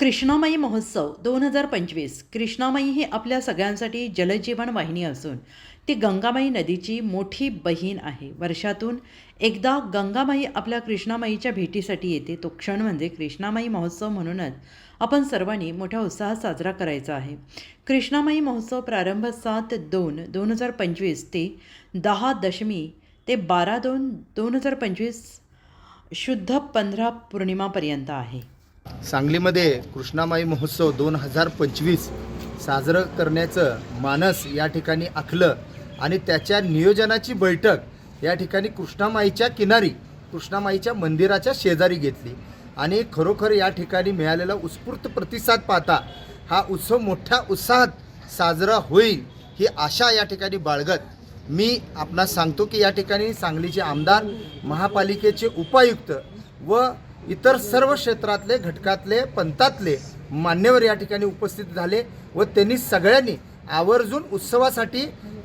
कृष्णामाई महोत्सव दोन हजार पंचवीस. कृष्णामाई ही आपल्या सगळ्यांसाठी जलजीवन वाहिनी असून ती गंगामाई नदीची मोठी बहीण आहे. वर्षातून एकदा गंगामाई आपल्या कृष्णामाईच्या भेटीसाठी येते. तो क्षण म्हणजे कृष्णामाई महोत्सव म्हणूनच आपण सर्वांनी मोठ्या उत्साहात साजरा करायचा आहे. कृष्णामाई महोत्सव प्रारंभ सात दोन दोन हजार पंचवीस ते दहा दशमी ते बारा दोन दोन हजार पंचवीस शुद्ध पंधरा पौर्णिमापर्यंत आहे. सांगलीमध्ये कृष्णामाई महोत्सव दोन हजार पंचवीस साजरं करण्याचं मानस या ठिकाणी आखलं आणि त्याच्या नियोजनाची बैठक या ठिकाणी कृष्णामाईच्या किनारी कृष्णामाईच्या मंदिराच्या शेजारी घेतली. आणि खरोखर या ठिकाणी मिळालेला उत्स्फूर्त प्रतिसाद पाहता हा उत्सव मोठ्या उत्साहात साजरा होईल ही आशा या ठिकाणी बाळगत. मी आपणास सांगतो की या ठिकाणी सांगलीचे आमदार महापालिकेचे उपायुक्त व इतर सर्व क्षेत्रातले घटकातले पंथातले मान्यवर या ठिकाणी उपस्थित झाले व त्यांनी सगळ्यांनी आवर्जून उत्सवासाठी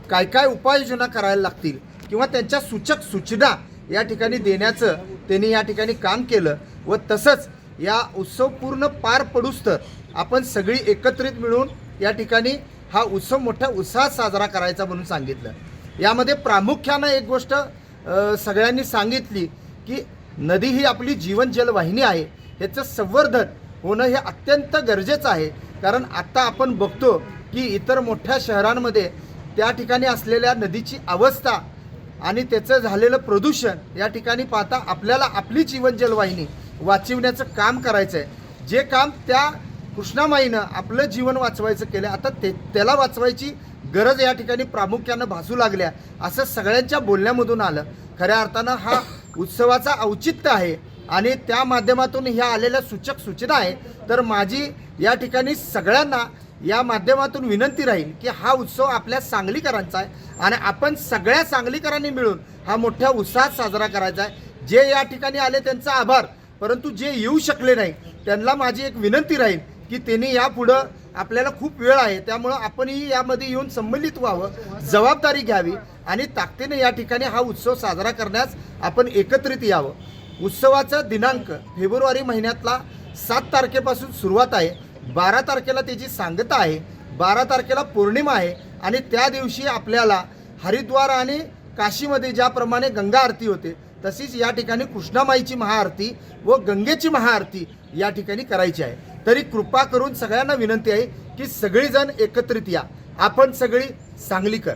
काय काय उपाययोजना करायला लागतील किंवा त्यांच्या सूचक सूचना या ठिकाणी देण्याचं त्यांनी या ठिकाणी काम केलं व तसंच या उत्सव पूर्ण पार पडूस्त आपण सगळी एकत्रित मिळून या ठिकाणी हा उत्सव मोठ्या उत्साहात साजरा करायचा म्हणून सांगितलं. यामध्ये प्रामुख्यानं एक गोष्ट सगळ्यांनी सांगितली की नदी ही आपली जीवन जलवाहिनी आहे. ह्याचं संवर्धन होणं हे अत्यंत गरजेचं आहे. कारण आत्ता आपण बघतो की इतर मोठ्या शहरांमध्ये त्या ठिकाणी असलेल्या नदीची अवस्था आणि त्याचं झालेलं प्रदूषण या ठिकाणी पाहता आपल्याला आपली जीवन जलवाहिनी वाचवण्याचं काम करायचं आहे जे काम त्या कृष्णामाईनं आपलं जीवन वाचवायचं केलं आता ते त्याला वाचवायची गरज या ठिकाणी प्रामुख्यानं भासू लागल्या असं सगळ्यांच्या बोलण्यामधून आलं. खऱ्या अर्थानं हा उत्सवाचा औचित्य आहे आणि त्या माध्यमातून ह्या आलेल्या सूचक सूचना आहे तर माझी या ठिकाणी सगळ्यांना या माध्यमातून विनंती राहील की हा उत्सव आपल्या सांगलीकरांचा आहे आणि आपण सगळ्या सांगलीकरांनी मिळून हा मोठ्या उत्साहात साजरा करायचा आहे. जे या ठिकाणी आले त्यांचा आभार परंतु जे येऊ शकले नाही त्यांना माझी एक विनंती राहील की त्यांनी यापुढं आपल्याला खूप वेळ आहे. त्यामुळं आपणही यामध्ये येऊन संबंधित व्हावं जबाबदारी घ्यावी आणि ताकदीने या ठिकाणी हा उत्सव साजरा करण्यास आपण एकत्रित यावं. उत्सवाचा दिनांक फेब्रुवारी महिन्यातला सात तारखेपासून सुरुवात आहे. बारा तारखेला त्याची सांगता आहे. बारा तारखेला पौर्णिमा आहे आणि त्या दिवशी आपल्याला हरिद्वार आणि काशीमध्ये ज्याप्रमाणे गंगा आरती होते तशीच या ठिकाणी कृष्णामाईची महाआरती व गंगेची महाआरती या ठिकाणी करायची आहे. तरी कृपा करून सगळ्यांना विनंती आहे की सगळीजण एकत्रित या. आपण सगळी सांगलीकर.